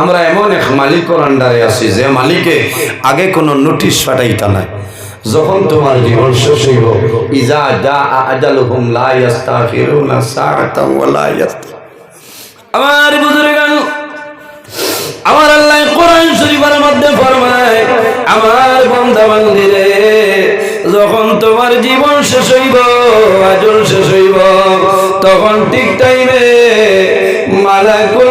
আমরা এমন এক মালিকর আন্ডারে আছি, যে মালিকে আগে কোনো নোটিশ পাঠাইতা নাই। যখন তোমার জীবন শেষ হইব, ইজা যা আজালুহুম লা ইস্তাখিরুনা সাআতান ওয়া লা আমার বুজুর্গান, আমার আল্লাহ কোরআন শরীফের মধ্যে ফরমায়, আমার বান্দা বান্দিরে যখন তোমার জীবন শেষ হইব আজল শেষ হইব, তখন ঠিক টাইমে মালাকুল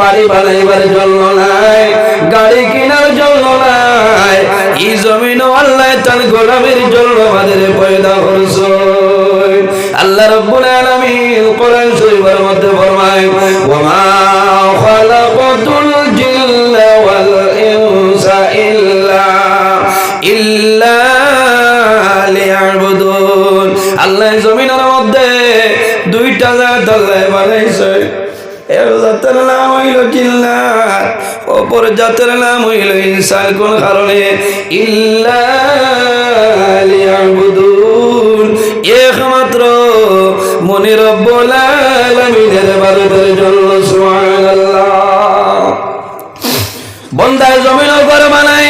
বাড়ি বানাইবার জন্য নাই, গাড়ি কেনার জন্য নাই, এই জমিন আল্লাহ তার গোলামের জন্য আমাদের পয়দা করছ। আল্লাহ রব্বুল আলামিন কোরআন শরীফের মধ্যে ফরমায় খালাকাতুল জিন্না ওয়াল ইনসা ইল্লা ইল্লা লিয়াবুদুন। আল্লাহ জমিনের মধ্যে দুইটা জাত আল্লাহ বানাইছে। এক জাতের নাম অপর জাতের নাম হইল ইনসান, কোন কারণে? একমাত্র মনে রব্বুল আলামিনের জন্য বন্দায় জমিন ঘর বানাই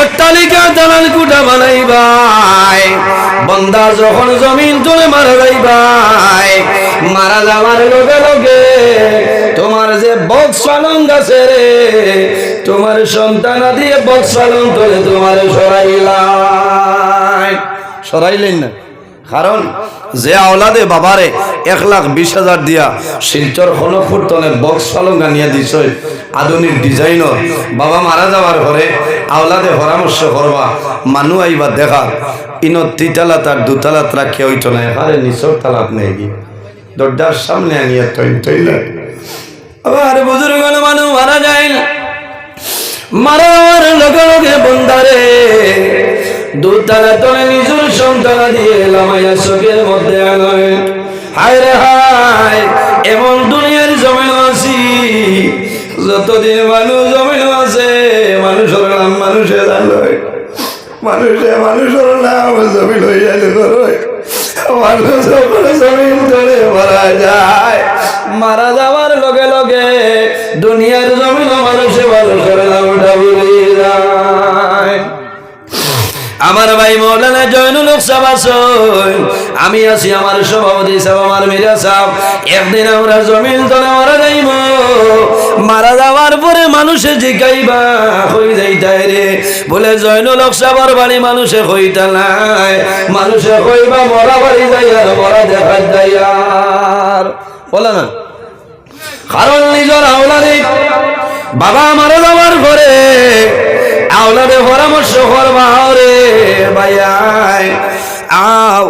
অট্টালিকা দালান কুটা বানাই ভাই। বন্দা যখন জমিন তুলে মারা যাই ভাই, মারা যাওয়ার লগে লগে তোমার সন্তান দিয়ে পালন করে তোমার সরাইলাই। সরাইলেন না? কারণ যে আওলাদে বাবারে এক লাখ বিশ হাজার দিয়া শিলচর হলফুর তলে বক্স পালং গানিয়া দিছ, আধুনিক ডিজাইনর, বাবা মারা যাওয়ার ঘরে আওলাদে পরামর্শ করবা, মানু আইবা দেখা ইন তিতালা তার দুতালাত রাখি হইতো না, এখানে নিচর তালাত নেই। দরজার সামনে আনিয়া তৈন তৈল আবার বুজুর্গ মানুষ মারা যায়। মারা যাওয়ার লগে লগে বন্দারে দুতারা তলে নিজের সন্তান দিয়ে লামাইয়া চোখের মধ্যে আনয়। হায় রে হায়, এমন দুনিয়ার জমিন আছি। যতদিন মানুষ জমিন আছে, মানুষের নাম মানুষে জানয় মানুষে মানুষের নাম জমিন হইয়া মানুষ জমিন ধরে মারা যায় মারা যাওয়ার লগে লগে দুনিয়ার জমিন মানুষে মানুষের নামটা ভুলে যায় আমার ভাই মৌলানা জয়নুল আমি আছি আমার সভাপতি সাহেব, আমার মিরা সাহেব। একদিন আমরা জমিন তলে মারা যাইব। মারা যাওয়ার পরে মানুষে জিগাইবা, হই যাইতাই রে। বলে জয়নুল সাহেবের বাড়ি মানুষে হইতা নাই। মানুষে হইবা মরা বাড়ি যাই আর মরা দেখা যাই আর। বলে না। কারণ নিজের আওলারে বাবা মারা যাওয়ার পরে আওলারে পরামর্শ করবা রে ভাইয়াই। আও,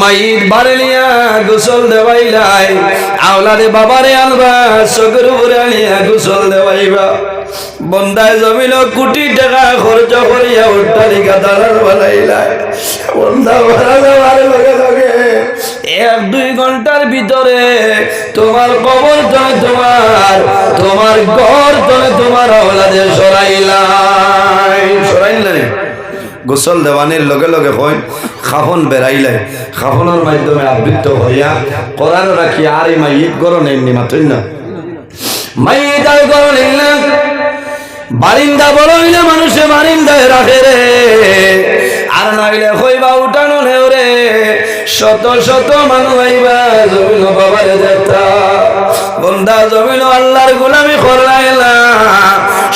মাইর বাড়লিয়া গোসল দেওয়াইলাই আওলারে বাবারে আনবা, চোখের উপরে আনিয়া গোসল দেওয়াইবা। বন্দায় জমিল কোটি টাকা খরচ করিয়া অট্টালিকা দালাল বানাইলাই। বন্দা মারা যাওয়ার লগে লগে এক, দুই ঘণ্টার ভিতরে তোমার কবর তলে তোমার তোমার ঘর তলে তোমার আওলাদে সরাইলাই। সরাইলাই গোসল দেওয়ানির লগে লগে হয় খাফন বেড়াইলে খাফনের মাধ্যমে আবৃত্ত হইয়া কোরআন রাখি আর এই মাইত গরণ এমনি মাত্রই না। মাইত আর গরণ বারিন্দা বলইলে মানুষে বারিন্দায় রাখে রে। আর নাইলে হইবা উঠানো নেও রে। শত শত মানুষ আইবা, জমিন বাবার দেখতা বন্দা জমিন আল্লাহর গোলামি করলাইলা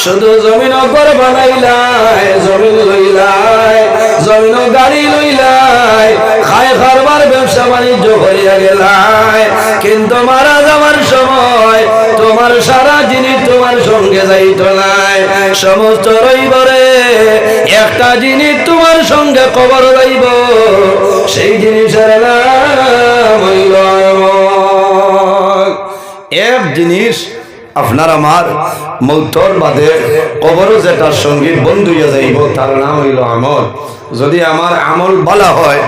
শুধু জমিন ঘর বানাইলাই, জমিন লইলাই, জমিন গাড়ি লইলাই, খায় খারবার ব্যবসা বাণিজ্য করিয়া গেলাই। কিন্তু মারা যাওয়ার সময় তোমার সারা জিনিস তোমার সঙ্গে যাইত নাই সমস্ত রইবরে একটা জিনিস তোমার সঙ্গে কবর রইব, সেই জিনিসের নাম এক জিনিস আপনার আমার মৌতর বাদে কবরও যেটা সংগীত বন্ধু হইয়া যাইব, তার নাম হইল আমল যদি আমার আমল বলা হয়,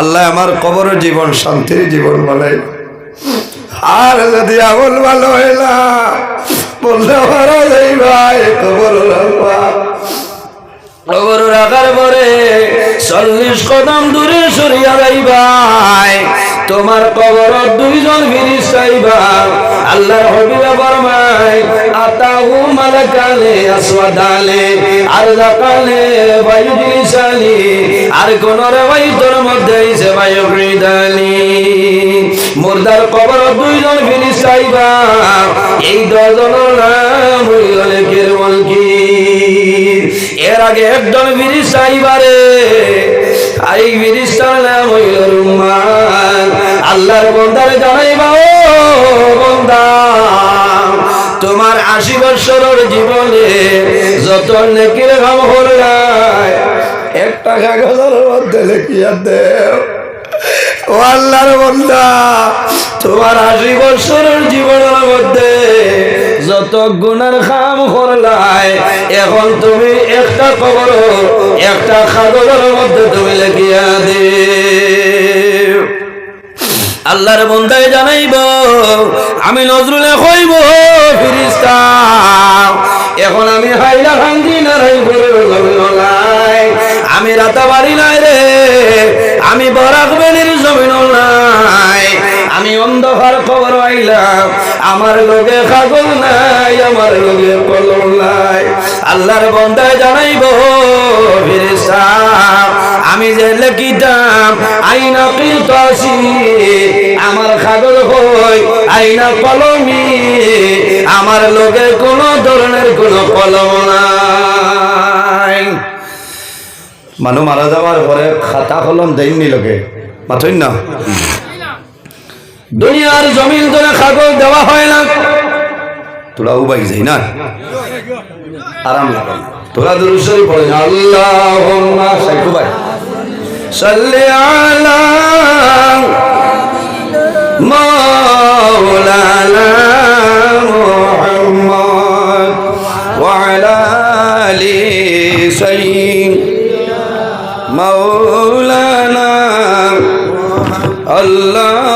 আল্লাহ আমার কবরের জীবন, শান্তির জীবন বলে আর যদি আমল ভালো হইলা বললে পারা যাই ভাই তো রাখবা কবর রাখার পরে চল্লিশ কদম দূরে সরিয়া যাইবাই তোমার কবর দুইজন ফিরিস চাইবা আল্লাহর হবিবে ফরমাই আতাহু মালাকালে আসওয়াদালে আর জাকালে বায়ুজিলিসালি আর কোন রেওয়াইতর মধ্যে আইছে বায়ুবৃদালি মুর্দার কবর দুইজন ফিরিস চাইবা এই দজনের নাম হইল লেখের মলকির এর আগে একজন বিরিশ আল্লাহর বন্দারে জানাইবা ও তোমার আশি বৎসরের জীবনে যত নেকির কাম হলাই একটা কাগজের মধ্যে লেখিয়া ও আল্লাহর বন্দা, তোমার আশি বৎসরের জীবনের মধ্যে যত গুণের খাম করলাই, এখন তুমি একটা খবর একটা কাগজের মধ্যে তুমি লেখিয়া দে। আল্লাহর বন্দায় জানাইব, আমি নজরুলে কইব, ফিরিস্তা, এখন আমি হাইলা ভাঙ্গি না রাই আমি রাতা বাড়ি নাই রে, আমি বরাক বেলির জমিন নাই অন্ধকার খবর আইলাম আমার লোকে খাগল নাই, আমার লোকে কলম নাই। আল্লাহর বন্দায় জানাইব আমি যে লেখিতাম, আইনা কিতাসি, আমার কাগজ হই, আইনা কলমি, আমার লোকে কোনো ধরনের কোনো কলম নাই। মানুষ মারা যাওয়ার পরে খাতা কলম দেয়নি লোকে, মাথই না? দুনিয়ার জমিন ধরে কাগজ দেওয়া হয় না। তোরা উবাই যাই না? আরাম লাগে না। তোরা দুরুসরি পড়ে না। আল্লাহুম্মা সাইকুবাই সাল্লি আলা মাওলানা মুহাম্মদ ওয়া আলা আলি সাইয়্যিদ মাওলানা আল্লাহ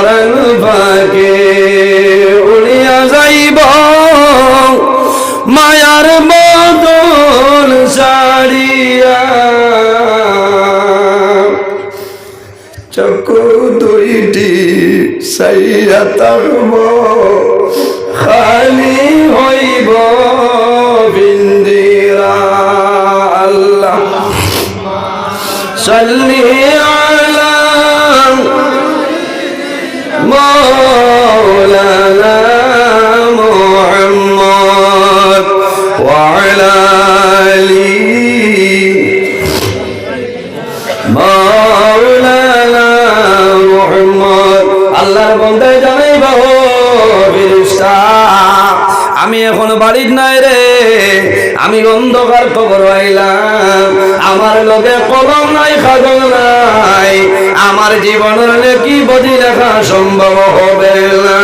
ফরন ফাকে উড়িয়া যাইব। মায়ার বদল সারিয়া। চকু দুইটি সাইয়া থাকব মাওলানা মুহাম্মদ, আল্লাহর বন্দায় জানাই বাহু, ফেরেশতা। আমি এখন বাড়ির নাই রে, আমি অন্ধকার খবর আইলাম। আমার লোকে কলম নাই খাজল নাই। আমার জীবনের লেখি বজি লেখা সম্ভব হবে না।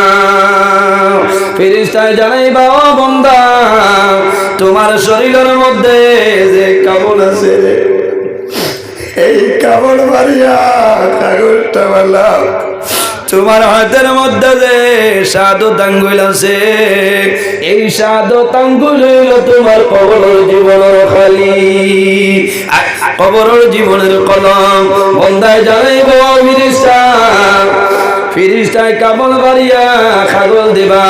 ফিরিস্তায় জানাই বাবা বন্দা, তোমার শরীরের মধ্যে যে কাবল আছে রে। এই কাপড় মারিয়া কাগজটা বললাম তোমার হাতের মধ্যে যে সাধু তাঙ্গুল আছে, এই সাধু তাঙ্গুল হইল তোমার কবরের জীবনের খালি। কবরের জীবনের কলম বন্দায় জানাইব ফিরিস্তা ফিরিস্তায় কাবল বাড়িয়া খাগল দিবা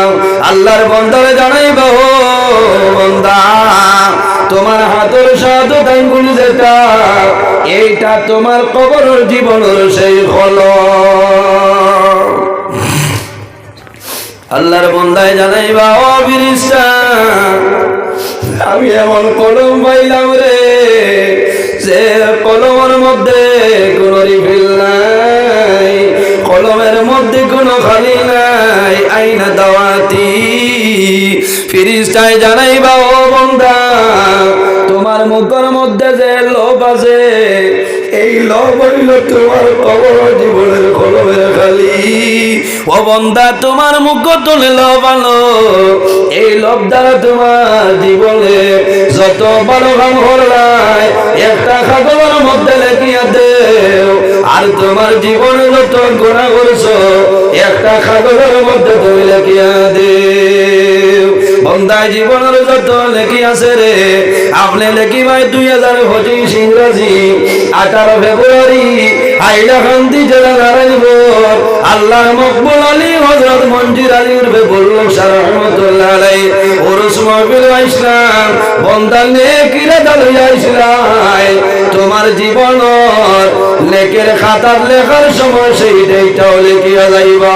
আল্লাহর বন্দারে জানাইব বন্দা। তোমার হাতের সাধু তাঙ্গুল যেটা এইটা তোমার কবরের জীবনের সেই হল আল্লাহর বন্দায় ও বিরিস্তা আমি এমন কলম পাইলাম রে, যে কলমের মধ্যে কোন রিফিল খালি নাই, আইনা দাওয়াতি। ফিরিস্তায় জানাইবা, ও বন্দা তোমার মুখের মধ্যে যে লোভ আছে, এই লোভ হইল তোমার কবর জীবনের কলমের খালি। ও বন্দা তোমার মুখ তুলে লোভ আলো এই লোভ দ্বারা তোমার জীবনে যত বড় কাম হলাই একটা খাগলের মধ্যে লেখিয়া দেও। আর তোমার জীবনে যত গোনা করছ, একটা খাগলের মধ্যে তুমি লেখিয়া দেও। বন্দায় জীবনের যত লেখি আছে রে, আপনি লেখি ভাই দুই হাজার পঁচিশ ইংরাজি, আঠারো ফেব্রুয়ারি হাইলাকান্দি জেলা নারায়ণপুর। আল্লাহ মকবুল আলী হজরত মঞ্জির আলী উর্ফে বলল সার রহমতুল্লাহ আলাই ওরস মহবিল ইসলাম নেকিরা দালুয়া ইসলাম। তোমার জীবন লেকের খাতার লেখার সময় সেই ডেটাও লেখিয়া যাইবা।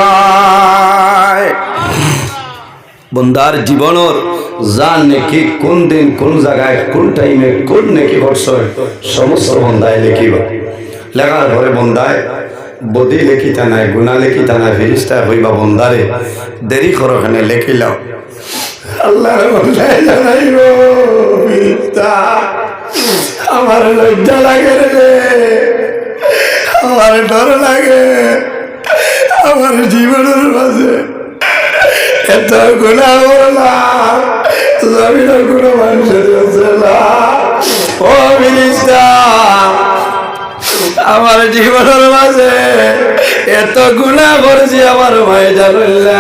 বন্দার জীবনের যা নেকি, কোন দিন, কোন জায়গায়, কোন টাইমে কোন নেকি বর্ষ সমস্ত বন্দায় লিখিব। লেখার পরে বন্দায়, বদি লেখিতা নাই, গুণা লেখিতা নাই, ফিরিস্তা হইবা বন্দারে, দেরি করো খানে জানাইব ফিরিস্তা আমার লজ্জা লাগে রে আমার ডর লাগে। আমার জীবনের মাঝে। এত গুণা না। জমিনের কোনো মানুষের। ও মিনিস্টা আমার জীবনের মাঝে এত গুণা করেছি আমার ভাই জানেন না,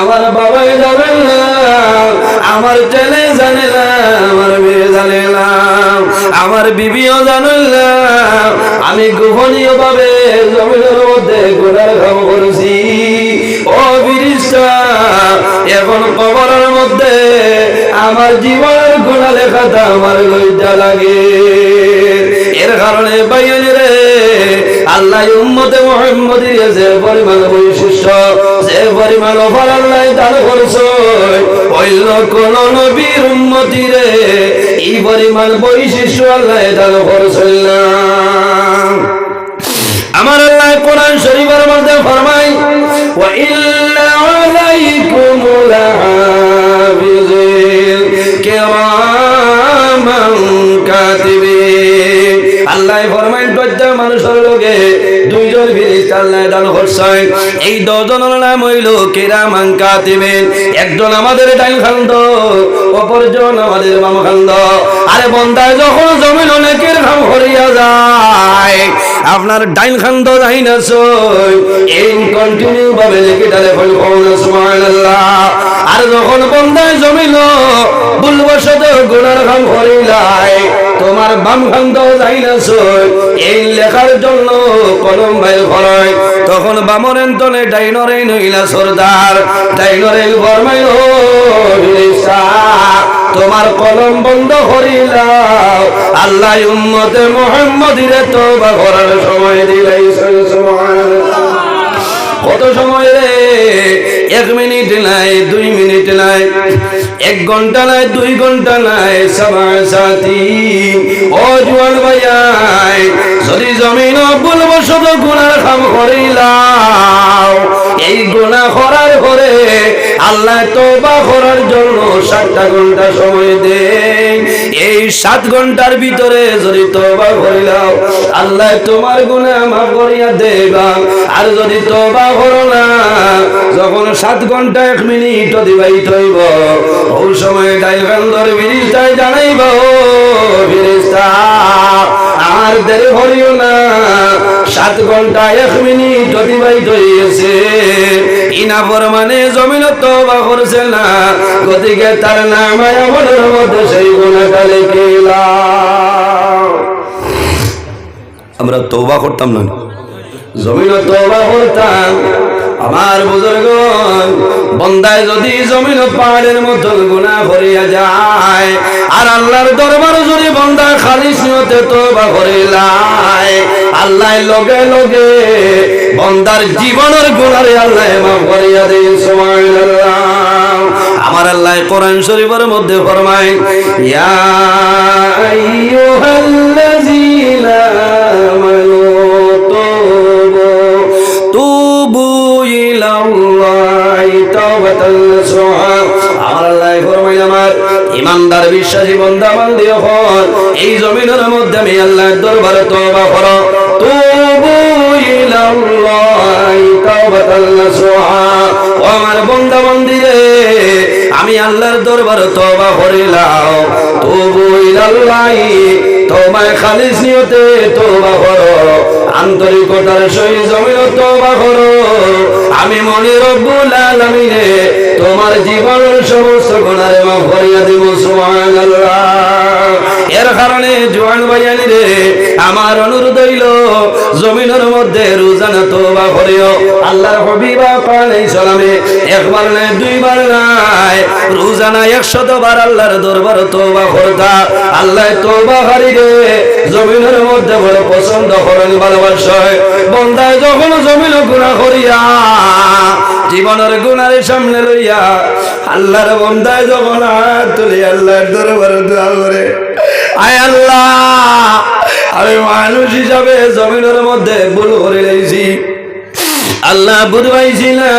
আমার বাবাই জানেন না, আমার ছেলে জানে না, আমার মেয়ে জানে না, আমার বিবিও জানেন না। আমি গোপনীয় ভাবে জমিনের মধ্যে গুণার কাম করেছি। ও বিরিশা এখন কবরের মধ্যে আমার জীবনের গুণা লেখাটা আমার লজ্জা লাগে। এর কারণে বাইরে আল্লাহ উম্মতে মোহাম্মদ যে পরিমাণ বৈশিষ্ট্য, যে পরিমাণ অফার আল্লাহ দান করছ অন্য কোন নবীর উম্মতি রে। এই পরিমাণ বৈশিষ্ট্য আল্লাহ দান করছ না। আমার আল্লাহ কোরআন শরীফের মধ্যে ফরমাই ওয়া আল্লাহ ফরমাইন প্রত্যেক মানুষের লোকে দুইজন ফিরিস্তা আল্লাহ দান করছেন। এই দজনের নাম হইল কিরামান কাতিবিন। একজন আমাদের ডাইন খান্দ অপরজন আমাদের বাম খান্দ আরে বন্দায় যখন জমিন অনেকের ঘাম হরিয়া যায় আপনার ডাইন খান্দ যাই না সই। এই কন্টিনিউ ভাবে লিখে ডালে ফল সুবহানাল্লাহ। আর যখন বন্দায় জমিল, ভুলবশত গুণার খাম হরিলাই তোমার বাম খান্দ যাই না সই। এই লেখার জন্য কলম বাইল ফলয় তখন বামরেন তলে ডাইনরে নইলা সর্দার। ডাইনরে ফরমাইল তোমার কলম বন্ধ করিলাও আল্লাহ উম্মতে মোহাম্মদিরে তোবা করার সময় দিলাই কত সময় রে? এক মিনিট নাই, দুই মিনিট নাই, এক ঘণ্টা নাই, দুই ঘণ্টা নাই সবার সাথী। ও জুয়ান ভাইয়াই, যদি জমিন বলব শুধু গুণার খাম করিলাম এই গুণা করার পরে আল্লাহ তোবা করার জন্য সাতটা ঘণ্টা সময় দেয় এই সাত ঘণ্টার ভিতরে যদি তোবা করিলাও আল্লাহ তোমার গুণা মাফ করিয়া দেবা। আর যদি তোবা করো না, যখন সাত ঘণ্টা এক মিনিট অতিবাহিত হইব, ওই সময় ডাইল কান্দর বিরিস্তায় জানাইব বিরিস্তা আর দেরি হরিও না। সাত ঘণ্টা এক মিনিট অতিবাহিত হয়েছে ইনা মানে জমিন তোবা করছে না। গতিকে তার নাম আমলের মধ্যে সেই গুণাটা লিখিলাম আমরা তোবা করতাম না। জমিন তোবা করতাম। আমার বুজুর্গ বন্দায় যদি জমিন পাহাড়ের মতন গুণা করিয়া যায়, আর আল্লাহর দরবার যদি বন্দা খালি সিঁহতে তোবা করিলায় আল্লাহ লগে লগে বন্দার জীবনের গুণারে আল্লাহ মাফ করিয়া দিন সময় আমার আল্লাহ কোরআন শরীফের মধ্যে ফরমায়, ইয়া আইয়ুহাল্লাযীনা আমানু ইমানদার বিশ্বাসী বান্দা বান্দি হন এই জমিনের মধ্যে আমি আল্লাহর দরবারে তওবা করো। তুবু ইলাল্লাহি তাওবাতান নাসুহা। ও আমার বান্দা বান্দি রে, আমি আল্লাহর দরবারে তওবা করিলাম। তুবু ইলাল্লাহি তোমায় খালিস নিয়তে তওবা করো। আন্তরিকতার সহিত জমিন তওবা করো। আমি মনে রব্বুল আলামিনে তোমার জীবনের সমস্ত গুণারে মাফ করিয়া দিব এর কারণে জোয়ান ভাইয়ানি রে, আমার অনুরোধ হইল, জমিনের মধ্যে রোজানা তওবা করিও। আল্লাহর হবিবা পালাই সালামে একবার নাই দুইবার নাই রোজানা একশত বার আল্লাহর দরবার তওবা করতা। আল্লাহ তওবা হারি রে, জমিনের মধ্যে বড় পছন্দ করেন ভালোবাসায় বন্দায় যখন জমিন গুণা করিয়া জীবনের গুণারে সামনে লইয়া আল্লাহর বন্দায় যখন তুলি, আল্লাহর দরবারে দোয়া করে, আয় আল্লাহ, আমি মানুষ হিসাবে জমিনের মধ্যে ভুল করে লেছি আল্লাহ বুঝবাইছি না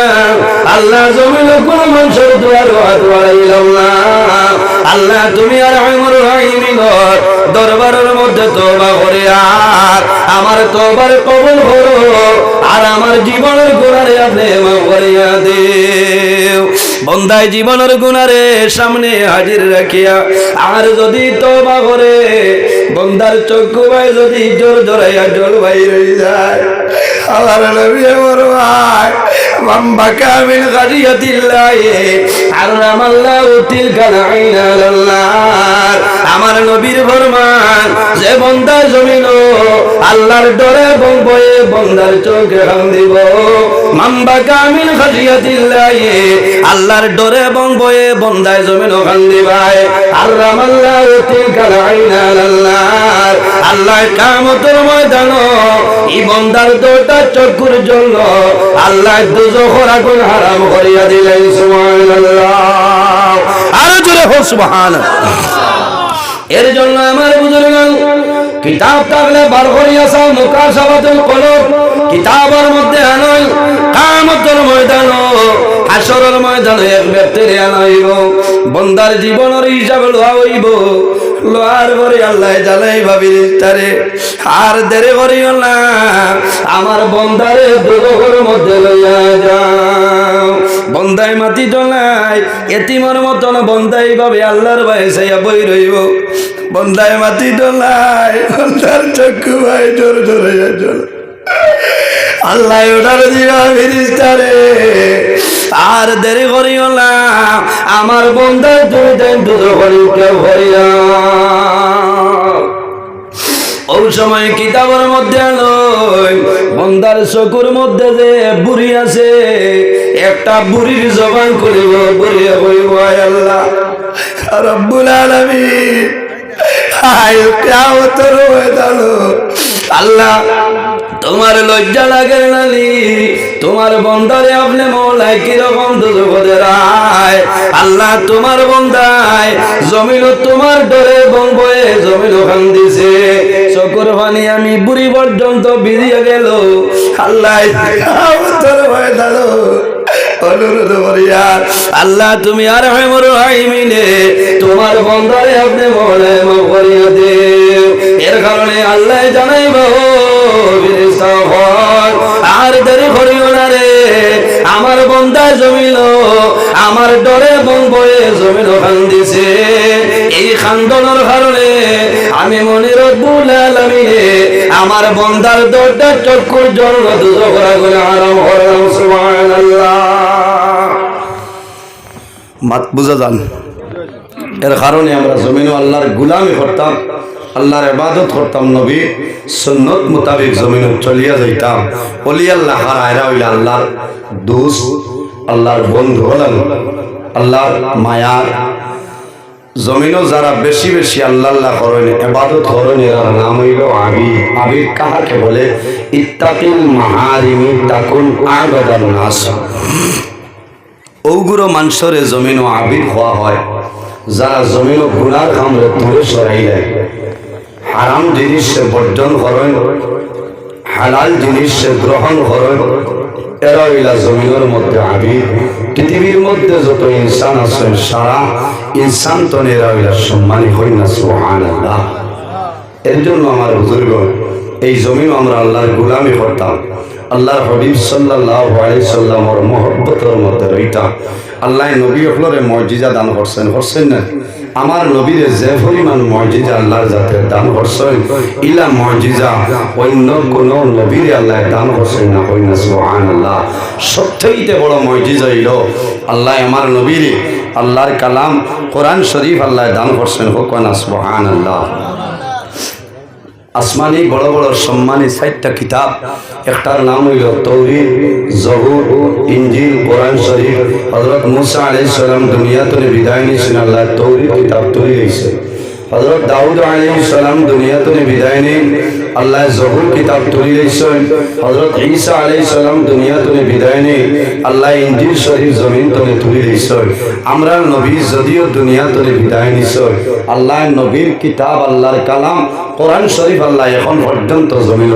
আল্লাহ জমিন কোন মানুষের দুয়ার হাত বাড়াইলাম না। আল্লাহ, তুমি আর আমার রাহিমিনর দরবারের মধ্যে তোবা করে আর আমার তোবার কবল করো আর আমার জীবনের গুণারে আপনি করিয়া দেও। বন্দায় জীবনের গুণারে সামনে হাজির রাখিয়া, আর যদি তোবা করে বন্দার চক্ষু ভাই যদি জোর জোরাইয়া জল ভাই রয়ে যায় আমার নবী আমার ভাই। মাম্বা কামিল গাজিয়াতিল্লাহ আর আমাল্লাহ তিলকাল আইনাল্লাহ আমার নবীর ফরমান, যে বন্দা জমিন, আল্লাহর ডরে বয়ে বন্দার চোখে হাম দিব। মাম্বা কামিল গাজিয়াতিল্লাহ আল্লাহর ডরে বয়ে বন্দায় জমিন খান দিবাই তিলকাল আইনাল্লাহ আল্লাহ ময়দান ই বন্দার দোটা চক্ষুর জন্য আল্লাহ এর জন্য আমার বুজুর্গ কিতাব থাকলে বার করিয়া চাও মুকার সাবাতুল কলব। কিতাবের মধ্যে কামতের ময়দান হাসরের ময়দান এক ব্যক্তির আনাইব। বন্দার জীবনের হিসাব লওয়া হইব। লোহার করে আল্লাহ জ্বালাই ভাবির তারে আর দেরে করিও না, আমার বন্দারে দুর্গের মধ্যে লইয়া যাও। বন্দায় মাটি ডলাই এতিমর মতন বন্দাই ভাবে আল্লাহর ভাই সাইয়া বই রইব। বন্দায় মাটি ডলাই বন্দার চক্ষু ভাই জোর জোরে জোর আল্লাহ ওটার দিবা ফিরিস্তারে আর দেরি করিও না। আমার বন্ধার দুই দিন দুটো করি, কেউ করিয়া ওই সময় কিতাবের মধ্যে নয় বন্দার চকুর মধ্যে যে বুড়ি আছে, একটা বুড়ির জবান করিব করিব, আয় আল্লাহ। রব্বুল আলামিন। আয় কিয়ামতের ময়দান আল্লাহ, তোমার লজ্জা লাগে নালি তোমার বন্দারে আপনি মৌলায় কীরকম দুজগদের রায়? আল্লাহ তোমার বন্দায় জমিল তোমার ডরে বঙ্গয়ে জমিল খান দিছে চকুর পানি আমি বুড়ি পর্যন্ত বিধিয়ে গেল। আল্লাহ তোর ভয় দাঁড়ো অনুরোধ করিয়া, আল্লাহ তুমি আর হেমর হাইমিনে তোমার বন্দারে আপনি মনে করিয়া দে এর কারণে আল্লাহ জানাইব আর দেরি করিও না রে, আমার বন্দা জমিল আমার ডরে বঙ্গয়ে জমিল খান্দিছে এই খান্দনের কারণে আমি মনে রব্বুল আলামিনে আমার বন্দার দরটা চক্ষুর জন্য দুজো করা করে আরাম করলাম, সুবহানাল্লাহ। মাত বুঝা যান। এর কারণে আমরা জমিন আল্লাহর গুলামি করতাম। আল্লাহর ইবাদত করতাম নবী, সুন্নত মোতাবেক জমিন চলিয়া যাইতাম। বলি আল্লাহ হারায়রা হইল আল্লাহর দোষ, আল্লাহর বন্ধু হলেন আল্লাহর মায়ার জমিনও যারা বেশি বেশি আল্লাহ করেন এবাদত করেন, এর নাম হইল আবি। আবির কাহাকে বলে? ইত্তাকিল মাহারিমি তাকুন আবাদান নাস। ওগুলো মানুষের জমিন আবির হওয়া হয়। যারা জমিন গুনার কামড়ে দূরে সরাই দেয় হারাম জিনিস বর্জন করেন হালাল জিনিস গ্রহণ করেন এরা হইলা জমিনের মধ্যে আবির পৃথিবীর মধ্যে যত ইনসান আছে, সারা ইনসান তো নেরা সম্মানী হই না, সুবহানাল্লাহ। এর জন্য আমার বুজুর্গ, এই জমিন আমরা আল্লাহর গুলামি করতাম। আল্লাহর হবিব সাল্লাহ সাল্লামর মহব্বতের মধ্যে রইতাম। আল্লাহ নবী হলরে মসজিদা দান করছেন করছেন না? আমার নবীর যে পরিমাণ মর্যাদা আল্লাহর জাতের দান করছেন। ইলা মর্যাদা অন্য কোন নবীর আল্লাহ দান করছেন না কই না সুহান আল্লাহ সবথেকে বড় মর্যাদা হইল আল্লাহ আমার নবীর, আল্লাহর কালাম কোরআন শরীফ আল্লাহ দান করছেন, হোক না সুহান আল্লাহ আসমানি বড় বড় সম্মানী সাতটা কিতাব, একটার নাম হইল তৌরি জহুর ইঞ্জিল কোরআন শরীফ। হজরত মুসা আলাই সালাম দুনিয়াতে বিদায় নিয়েছেন আল্লাহ তৌরি কিতাব তৈরি হয়েছে হজরত দাউদ আলাই সালাম দুনিয়াতে বিদায় নেন আল্লাহ জহুর কিতাব তুলি হয়েছেন হজরত ঈসা আলাই সালাম দুনিয়াতে বিদায় নেন আল্লাহ ইঞ্জিল শরীফ জমিন তলে তুলি দিয়েছেন আমরা নবী যদিও দুনিয়াতে বিদায় নিছেন। আল্লাহ নবীর কিতাব, আল্লাহর কালাম, কোরআন শরীফ আল্লাহ এখন পর্যন্ত জমিন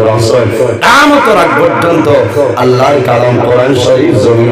পর্যন্ত আল্লাহর কালাম, কোরআন শরীফ জমিন